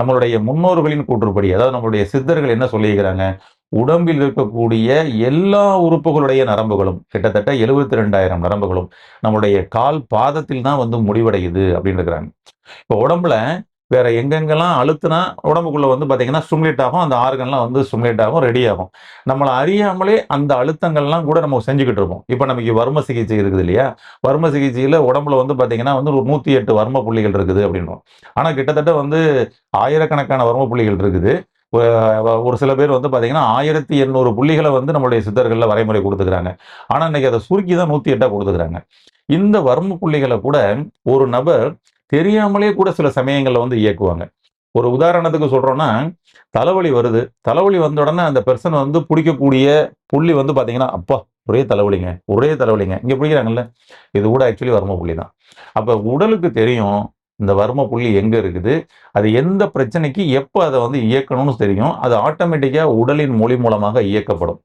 நம்மளுடைய முன்னோர்களின் கூற்றுப்படி அதாவது நம்மளுடைய சித்தர்கள் என்ன சொல்லியிருக்கிறாங்க? உடம்பில் இருக்கக்கூடிய எல்லா உறுப்புகளுடைய நரம்புகளும் கிட்டத்தட்ட எழுபத்தி ரெண்டாயிரம் நரம்புகளும் நம்மளுடைய கால் பாதத்தில் தான் வந்து முடிவடையுது அப்படின்னு இருக்கிறாங்க. இப்போ உடம்புல வேற எங்கெங்கெல்லாம் அழுத்தினா உடம்புக்குள்ள வந்து பார்த்தீங்கன்னா ஸ்டிமுலேட் ஆகும் அந்த ஆர்கன்லாம் வந்து ஸ்டிமுலேட் ஆகும் ரெடி ஆகும். நம்மளை அறியாமலே அந்த அழுத்தங்கள்லாம் கூட நம்ம செஞ்சுக்கிட்டு இருப்போம். இப்போ நமக்கு வர்ம சிகிச்சை இருக்குது இல்லையா? வர்ம சிகிச்சையில் உடம்புல வந்து பார்த்தீங்கன்னா வந்து ஒரு நூற்றி எட்டு வர்ம புள்ளிகள் இருக்குது அப்படின்றோம் ஆனால் கிட்டத்தட்ட வந்து ஆயிரக்கணக்கான வர்ம புள்ளிகள் இருக்குது. ஒரு சில பேர் வந்து பார்த்தீங்கன்னா ஆயிரத்தி எண்ணூறு புள்ளிகளை வந்து நம்மளுடைய சித்தர்களில் வரைமுறை கொடுத்துக்கிறாங்க. ஆனால் இன்னைக்கு அதை சுருக்கி தான் நூற்றி எட்டாக கொடுத்துக்கிறாங்க. இந்த வர்ம புள்ளிகளை கூட ஒரு நபர் தெரியாமலே கூட சில சமயங்களில் வந்து இயக்குவாங்க. ஒரு உதாரணத்துக்கு சொல்கிறோன்னா தலைவலி வருது. தலைவலி வந்த உடனே அந்த பெர்சன் வந்து பிடிக்கக்கூடிய புள்ளி வந்து பார்த்தீங்கன்னா அப்பா ஒரே தலைவலிங்க ஒரே தலைவலிங்க. இங்கே பிடிக்கிறாங்கல்ல? இது கூட ஆக்சுவலி வர்ம புள்ளி தான். அப்போ உடலுக்கு தெரியும் இந்த வர்ம புள்ளி எங்கே இருக்குது? அது எந்த பிரச்சனைக்கு எப்போ அதை வந்து இயக்கணும்னு தெரியும்? அது ஆட்டோமேட்டிக்காக உடலின் மொழி மூலமாக இயக்கப்படும்.